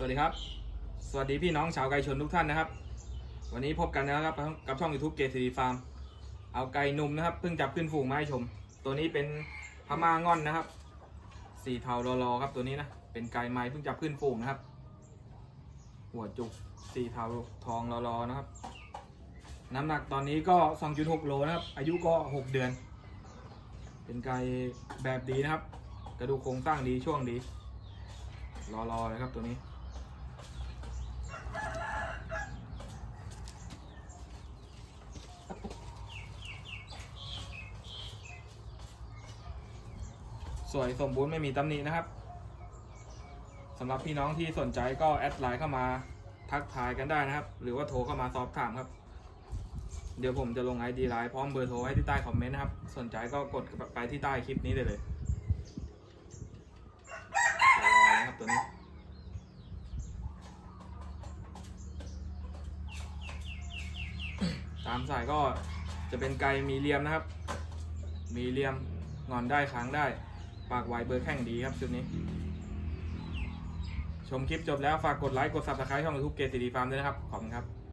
สวัสดีครับ สวัสดีพี่น้องชาวไก่ชนทุกท่านนะครับ วันนี้พบกันนะครับกับช่อง YouTube เกสีฟาร์มเอาไก่หนุ่มนะครับเพิ่งจับขึ้นฝูงมาให้ชม ตัวนี้เป็นพม่างอนนะครับ สีเทารอรอครับตัวนี้นะเป็นไก่ไม้เพิ่งจับขึ้นฝูงนะครับ หัวจุกสีเทาทองรอรอนะครับ น้ำหนักตอนนี้ก็ 2.6 โลนะครับ อายุก็ 6 เดือน เป็นไก่แบบดีนะครับ กระดูกโครงสร้างดีช่วงดีรอรอเลยครับตัวนี้ สวยสมบูรณ์ไม่มีตำหนินะครับสำหรับพี่น้องที่สนใจก็แอดไลน์เข้ามาทักทายกันได้นะครับ หรือว่าโทรเข้ามาสอบถามครับ เดี๋ยวผมจะลง ID ไลน์พร้อมเบอร์โทรไว้ที่ใต้คอมเมนต์นะครับ สนใจก็กดไปที่ใต้คลิปนี้ได้เลยนะครับตัวนี้ตามสายก็จะเป็นไก่มีเลียมนะครับ มีเลียมงอนได้ค้างได้ ปากไวเบอร์แข้งดีครับชุดนี้ ชมคลิปจบแล้วฝากกดไลค์กดซับสไครต์ช่องยูทูบเกตซีดีฟาร์มด้วยนะครับ ขอบคุณครับ